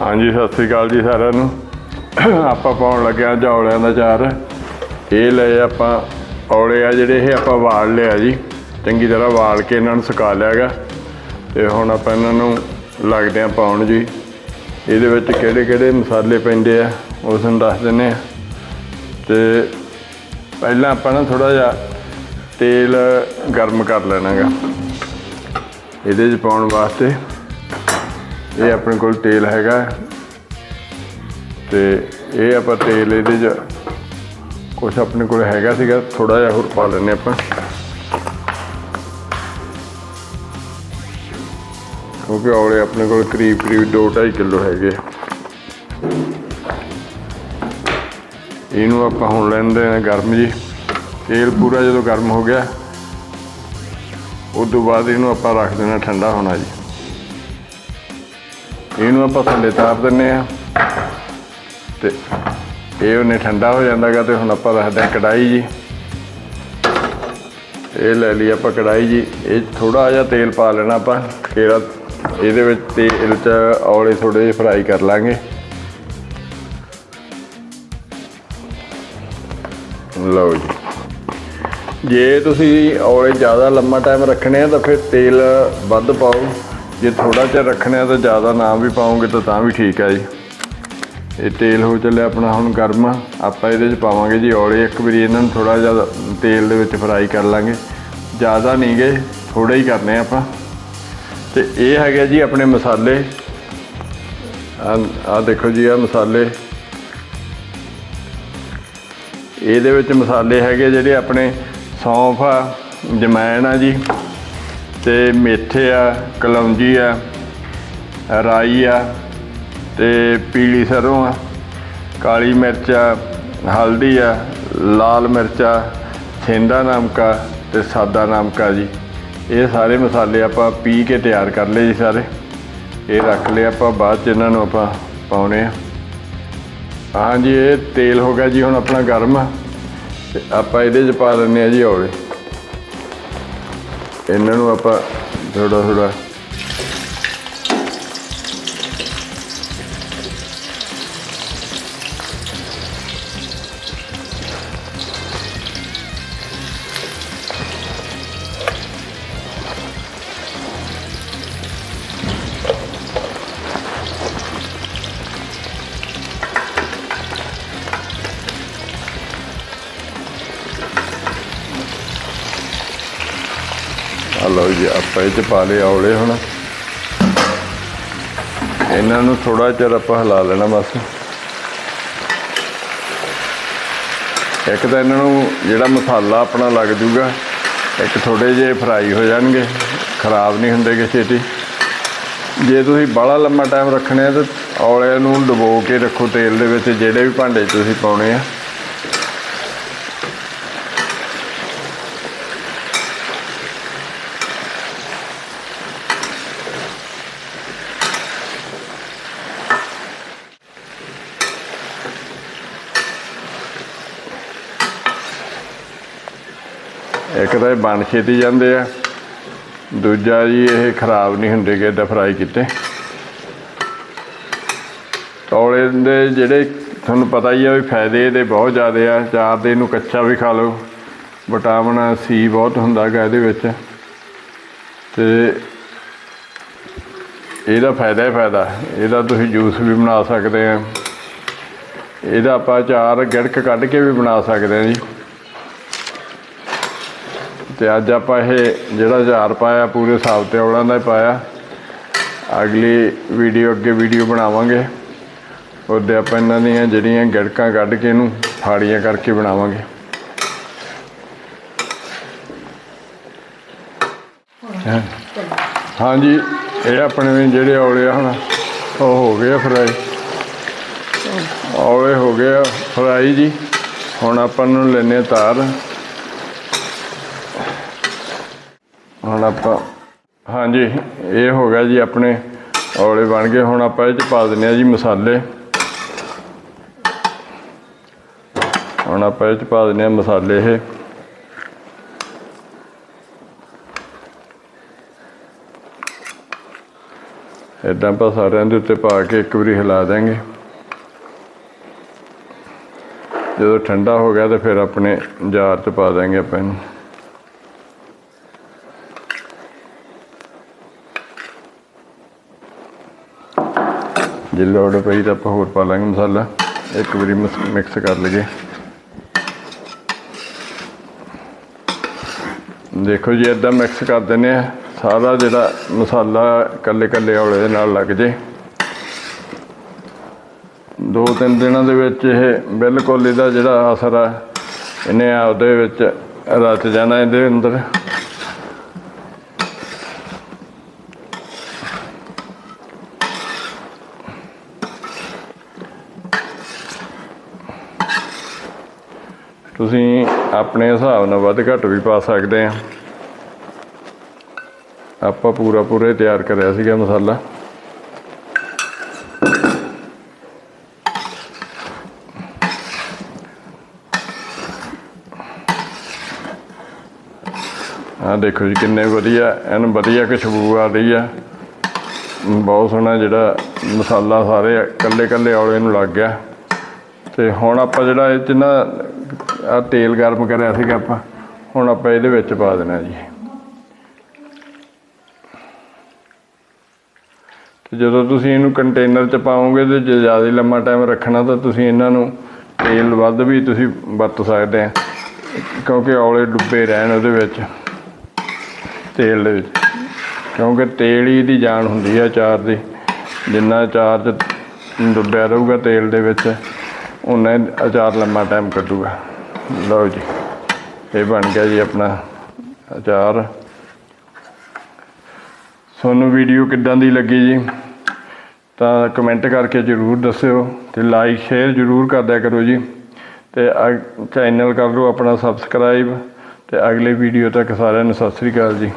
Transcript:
ਹਾਂਜੀ, ਸਤਿ ਸ੍ਰੀ ਅਕਾਲ ਜੀ ਸਾਰਿਆਂ ਨੂੰ। ਆਪਾਂ ਪਾਉਣ ਲੱਗਿਆ ਜੌਲਿਆਂ ਦਾ ਚਾਰ ਇਹ ਲਏ ਆਪਾਂ ਔਲੇ ਆ ਜਿਹੜੇ ਇਹ ਆਪਾਂ ਵਾਲ ਲਿਆ ਜੀ। ਚੰਗੀ ਤਰ੍ਹਾਂ ਵਾਲ ਕੇ ਇਹਨਾਂ ਨੂੰ ਸੁਕਾ ਲਿਆਗਾ ਤੇ ਹੁਣ ਆਪਾਂ ਇਹਨਾਂ ਨੂੰ ਲੱਗਦੇ ਆ ਪਾਉਣ ਜੀ। ਇਹਦੇ ਵਿੱਚ ਕਿਹੜੇ ਕਿਹੜੇ ਮਸਾਲੇ ਪੈਂਦੇ ਆ, ਉਹ ਨੂੰ ਦੱਸ ਦਿੰਨੇ ਆ ਤੇ ਪਹਿਲਾਂ ਆਪਾਂ ਨਾ ਥੋੜਾ ਜਿਹਾ ਤੇਲ ਗਰਮ ਕਰ ਲੈਣਾਗਾ ਇਹਦੇ 'ਚ ਪਾਉਣ ਵਾਸਤੇ ਇਹ ਆਪਣੇ ਕੋਲ ਤੇਲ ਹੈਗਾ ਤੇ ਇਹ ਆਪਾਂ ਤੇਲ ਇਹਦੇ 'ਚ ਕੁਛ ਆਪਣੇ ਕੋਲ ਹੈਗਾ ਸੀਗਾ ਥੋੜਾ ਜਿਹਾ ਹੋਰ ਪਾ ਲੈਂਦੇ ਆਪਾਂ। ਕਿਉਂਕਿ ਔਲੇ ਆਪਣੇ ਕੋਲ ਕਰੀਬ ਕਰੀਬ 2.5 ਕਿਲੋ ਹੈਗੇ। ਇਹਨੂੰ ਆਪਾਂ ਹੁਣ ਲੈਂਦੇ ਆ ਗਰਮ ਜੀ। ਤੇਲ ਪੂਰਾ ਜਦੋਂ ਗਰਮ ਹੋ ਗਿਆ ਉਸ ਤੋਂ ਬਾਅਦ ਇਹਨੂੰ ਆਪਾਂ ਰੱਖ ਦੇਣਾ ਠੰਡਾ ਹੋਣਾ ਜੀ। ਇਹਨੂੰ ਆਪਾਂ ਥੱਲੇ ਤਾਰ ਦਿੰਨੇ ਆ ਤੇ ਇਹ ਉਹਨੇ ਠੰਡਾ ਹੋ ਜਾਂਦਾਗਾ ਤੇ ਹੁਣ ਆਪਾਂ ਰੱਖਦੇ ਆ ਕੜਾਈ ਜੀ। ਇਹ ਲੈ ਲਈ ਆਪਾਂ ਕੜਾਈ ਜੀ। ਇਹ ਥੋੜਾ ਜਿਹਾ ਤੇਲ ਪਾ ਲੈਣਾ ਆਪਾਂ। ਫੇਰ ਇਹਦੇ ਵਿੱਚ ਤੇਲ ਚ ਔਲੇ ਥੋੜੇ ਜਿਹੇ ਫਰਾਈ ਕਰ ਲਾਂਗੇ। ਲਓ ਜੀ। ਜੇ ਤੁਸੀਂ ਔਲੇ ਜ਼ਿਆਦਾ ਲੰਮਾ ਟਾਈਮ ਰੱਖਣੇ ਆ ਤਾਂ ਫਿਰ ਤੇਲ ਵੱਧ ਪਾਓ। ਜੇ ਥੋੜਾ ਜਿਹਾ ਰੱਖਣੇ ਆ ਤਾਂ ਜ਼ਿਆਦਾ ਨਾ ਵੀ ਪਾਉਂਗੇ ਤਾਂ ਤਾਂ ਵੀ ਠੀਕ ਹੈ ਜੀ। ਇਹ ਤੇਲ ਹੋ ਚੱਲਿਆ ਆਪਣਾ ਹੁਣ ਗਰਮ। ਆਪਾਂ ਇਹਦੇ 'ਚ ਪਾਵਾਂਗੇ ਜੀ ਔਲੇ ਇੱਕ ਵਾਰੀ ਇਹਨਾਂ ਨੂੰ ਥੋੜਾ ਜਿਹਾ ਤੇਲ ਦੇ ਵਿੱਚ ਫਰਾਈ ਕਰ ਲਾਂਗੇ। ਜ਼ਿਆਦਾ ਨਹੀਂ ਗਏ ਥੋੜਾ ਹੀ ਕਰਨੇ ਆਪਾਂ। ਤੇ ਇਹ ਹੈਗੇ ਜੀ ਆਪਣੇ ਮਸਾਲੇ। ਆ ਦੇਖੋ ਜੀ ਆ ਮਸਾਲੇ। ਇਹਦੇ ਵਿੱਚ ਮਸਾਲੇ ਹੈਗੇ ਜਿਹੜੇ ਆਪਣੇ ਸੌਂਫ ਆ, ਜਮੈਣ ਆ ਜੀ। ਤੇ ਮੇਥੇ ਆ, ਕਲੌਂਜੀ ਆ, ਰਾਈ ਆ ਤੇ ਪੀਲੀ ਸਰੋਂ ਆ, ਕਾਲੀ ਮਿਰਚ ਆ, ਹਲਦੀ ਆ, ਲਾਲ ਮਿਰਚ ਆ, ਥਿੰਦਾ ਨਮਕਾ ਆ ਤੇ ਸਾਦਾ ਨਮਕਾ ਜੀ। ਇਹ ਸਾਰੇ ਮਸਾਲੇ ਆਪਾਂ ਪੀ ਕੇ ਤਿਆਰ ਕਰ ਲਏ ਜੀ ਸਾਰੇ। ਇਹ ਰੱਖ ਲਏ ਆਪਾਂ, ਬਾਅਦ ਚ ਇਹਨਾਂ ਨੂੰ ਆਪਾਂ ਪਾਉਣੇ ਆ। ਹਾਂਜੀ, ਇਹ ਤੇਲ ਹੋ ਗਿਆ ਜੀ, ਹੁਣ ਆਪਣਾ ਗਰਮ ਆ। ਤੇ ਆਪਾਂ ਇਹਦੇ 'ਚ ਪਾ ਦਿੰਦੇ ਆ ਜੀ ਔਲੇ ਇਹਨਾਂ ਨੂੰ ਆਪਾਂ ਥੋੜਾ ਥੋੜਾ ਆ ਲਓ ਜੀ, ਆਪਾਂ ਇਹ 'ਚ ਪਾ ਲਏ ਔਲੇ ਹੁਣ। ਇਹਨਾਂ ਨੂੰ ਥੋੜਾ ਚਿਰ ਆਪਾਂ ਹਿਲਾ ਲੈਣਾ ਬਸ। ਇੱਕ ਤਾਂ ਇਹਨਾਂ ਨੂੰ ਜਿਹੜਾ ਮਸਾਲਾ ਆਪਣਾ ਲੱਗ ਜੂਗਾ, ਇੱਕ ਥੋੜੇ ਜਿਹੇ ਫਰਾਈ ਹੋ ਜਾਣਗੇ, ਖਰਾਬ ਨਹੀਂ ਹੁੰਦੇ ਹੁੰਦੇਗੇ ਛੇਤੀ। ਜੇ ਤੁਸੀਂ ਬਾਹਲਾ ਲੰਮਾ ਟਾਈਮ ਰੱਖਣੇ ਆ ਤਾਂ ਔਲਿਆਂ ਨੂੰ ਡੁਬੋ ਕੇ ਰੱਖੋ ਤੇਲ ਦੇ ਵਿੱਚ, ਜਿਹੜੇ ਵੀ ਭਾਂਡੇ 'ਚ ਤੁਸੀਂ ਪਾਉਣੇ ਆ। ਇੱਕ ਤਾਂ ਇਹ ਬਣ ਛੇਤੀ ਜਾਂਦੇ ਆ। ਦੂਜਾ ਜੀ, ਇਹ ਖਰਾਬ ਨਹੀਂ ਹੁੰਦੇ ਕਿ ਫਰਾਈ ਕੀਤੇ। ਤੌਲੇ ਦੇ ਜਿਹੜੇ ਤੁਹਾਨੂੰ ਪਤਾ ਹੀ ਆ ਵੀ ਫਾਇਦੇ ਇਹਦੇ ਬਹੁਤ ਜ਼ਿਆਦੇ ਆ। ਚਾਰ ਦੇ ਇਹਨੂੰ ਕੱਚਾ ਵੀ ਖਾ ਲਓ। ਵਿਟਾਮਿਨ ਸੀ ਬਹੁਤ ਹੁੰਦਾ ਗਾ ਇਹਦੇ ਵਿੱਚ। ਤੇ ਇਹਦਾ ਫਾਇਦਾ ਹੀ ਫਾਇਦਾ। ਇਹਦਾ ਤੁਸੀਂ ਜੂਸ ਵੀ ਬਣਾ ਸਕਦੇ ਆ। ਇਹਦਾ ਆਪਾਂ ਚਾਰ ਗਿੜਕ ਕੱਢ ਕੇ ਵੀ ਬਣਾ ਸਕਦੇ ਆ ਜੀ। ਤੇ ਅੱਜ ਆਪਾਂ ਇਹ ਜਿਹੜਾ ਚਾਰ ਪਾਇਆ, ਪੂਰੇ ਸਾਬ ਤੇ ਔਲਾਂ ਦਾ ਹੀ ਪਾਇਆ। ਅਗਲੀ ਵੀਡੀਓ ਅੱਗੇ ਵੀਡੀਓ ਬਣਾਵਾਂਗੇ। ਉਹਦੇ ਆਪਾਂ ਇਹਨਾਂ ਦੀਆਂ ਜਿਹੜੀਆਂ ਗੜਕਾਂ ਕੱਢ ਕੇ ਇਹਨੂੰ ਫਾੜੀਆਂ ਕਰਕੇ ਬਣਾਵਾਂਗੇ। ਹਾਂਜੀ, ਇਹ ਆਪਣੇ ਵੀ ਜਿਹੜੇ ਔਲੇ ਆ ਹੁਣ ਉਹ ਹੋ ਗਏ ਆ ਫਰਾਈ ਔਲੇ ਹੋ ਗਏ ਆ ਫਰਾਈ ਜੀ। ਹੁਣ ਆਪਾਂ ਨੂੰ ਲੈਣੇ ਆ ਤਾਰ। ਹੁਣ ਆਪਾਂ, ਹਾਂਜੀ, ਇਹ ਹੋ ਗਿਆ ਜੀ ਆਪਣੇ ਔਲੇ ਬਣ ਗਏ। ਹੁਣ ਆਪਾਂ ਇਹ ਚ ਪਾ ਦਿੰਨੇ ਆ ਜੀ ਮਸਾਲੇ। ਹੁਣ ਆਪਾਂ ਇਹ ਚ ਪਾ ਦਿੰਨੇ ਆ ਮਸਾਲੇ ਇਹ। ਇਦਾਂ ਆਪਾਂ ਸਾਰਿਆਂ ਦੇ ਉੱਤੇ ਪਾ ਕੇ ਇੱਕ ਵਾਰੀ ਹਿਲਾ ਦਾਂਗੇ ਜਦੋਂ ਠੰਡਾ ਹੋ ਗਿਆ ਤਾਂ ਫਿਰ ਆਪਣੇ ਜਾਰ 'ਚ ਪਾ ਦਾਂਗੇ ਆਪਾਂ ਇਹਨੂੰ। ਜੇ ਲੋੜ ਪਈ ਤਾਂ ਆਪਾਂ ਹੋਰ ਪਾ ਲਾਂਗੇ ਮਸਾਲਾ। ਇੱਕ ਵਾਰੀ ਮਿਕਸ ਕਰ ਲਈਏ। ਦੇਖੋ ਜੀ ਇਦਾਂ ਮਿਕਸ ਕਰ ਦਿੰਦੇ ਆ। ਸਾਰਾ ਜਿਹੜਾ ਮਸਾਲਾ ਕੱਲੇ ਕੱਲੇ ਔਲੇ ਦੇ ਨਾਲ ਲੱਗ ਜੇ। ਦੋ ਤਿੰਨ ਦਿਨਾਂ ਦੇ ਵਿੱਚ ਇਹ ਬਿਲਕੁਲ ਇਹਦਾ ਜਿਹੜਾ ਅਸਰ ਆ, ਇਹਨੇ ਆਪਦੇ ਵਿੱਚ ਰਚ ਜਾਣਾ ਇਹਦੇ ਅੰਦਰ। ਤੁਸੀਂ ਆਪਣੇ ਹਿਸਾਬ ਨਾਲ ਵੱਧ ਘੱਟ ਵੀ ਪਾ ਸਕਦੇ ਆ। ਆਪਾਂ ਪੂਰਾ ਪੂਰਾ ਤਿਆਰ ਕਰਿਆ ਸੀਗਾ ਮਸਾਲਾ। ਆ ਦੇਖੋ ਜੀ, ਕਿੰਨੇ ਵਧੀਆ, ਐਨ ਵਧੀਆ ਖੁਸ਼ਬੂ ਆ ਰਹੀ ਆ। ਬਹੁਤ ਸੋਹਣਾ ਜਿਹੜਾ ਮਸਾਲਾ ਸਾਰੇ ਕੱਲੇ ਕੱਲੇ ਔਲੇ ਨੂੰ ਲੱਗ ਗਿਆ। ਤੇ ਹੁਣ ਆਪਾਂ ਜਿਹੜਾ ਇਹ ਚ ਨਾ ਆ ਤੇਲ ਗਰਮ ਕਰਿਆ ਸੀਗਾ ਆਪਾਂ। ਹੁਣ ਆਪਾਂ ਇਹਦੇ ਵਿੱਚ ਪਾ ਦੇਣਾ ਜੀ। ਤੇ ਜਦੋਂ ਤੁਸੀਂ ਇਹਨੂੰ ਕੰਟੇਨਰ 'ਚ ਪਾਓਗੇ ਤੇ ਜੇ ਜ਼ਿਆਦਾ ਲੰਮਾ ਟਾਈਮ ਰੱਖਣਾ ਤਾਂ ਤੁਸੀਂ ਇਹਨਾਂ ਨੂੰ ਤੇਲ ਵੱਧ ਵੀ ਤੁਸੀਂ ਵਰਤ ਸਕਦੇ ਆ, ਕਿਉਂਕਿ ਔਲੇ ਡੁੱਬੇ ਰਹਿਣ ਉਹਦੇ ਵਿੱਚ ਤੇਲ ਦੇ ਵਿੱਚ। ਕਿਉਂਕਿ ਤੇਲ ਹੀ ਦੀ ਜਾਨ ਹੁੰਦੀ ਹੈ ਅਚਾਰ ਦੀ। ਜਿੰਨਾ ਚਾਰ 'ਚ ਡੁੱਬਿਆ ਰਹੂਗਾ ਤੇਲ ਦੇ ਵਿੱਚ। ਉਹਨਾਂ ਅਚਾਰ ਲੰਮਾ ਟਾਈਮ ਕੱਢੂਗਾ। ਲਓ ਜੀ, ਇਹ ਬਣ ਗਿਆ ਜੀ ਆਪਣਾ ਅਚਾਰ। ਤੁਹਾਨੂੰ ਵੀਡੀਓ ਕਿੱਦਾਂ ਦੀ ਲੱਗੀ ਜੀ, ਤਾਂ ਕਮੈਂਟ ਕਰਕੇ ਜਰੂਰ ਦੱਸਿਓ ਤੇ ਲਾਈਕ ਸ਼ੇਅਰ ਜਰੂਰ ਕਰ ਦਿਆ ਕਰੋ ਜੀ। ਤੇ ਚੈਨਲ ਕਰ ਲਓ ਆਪਣਾ ਸਬਸਕ੍ਰਾਈਬ ਤੇ ਅਗਲੇ ਵੀਡੀਓ ਤੱਕ ਸਾਰਿਆਂ ਨੂੰ ਸਤਿ ਸ੍ਰੀ ਅਕਾਲ ਜੀ।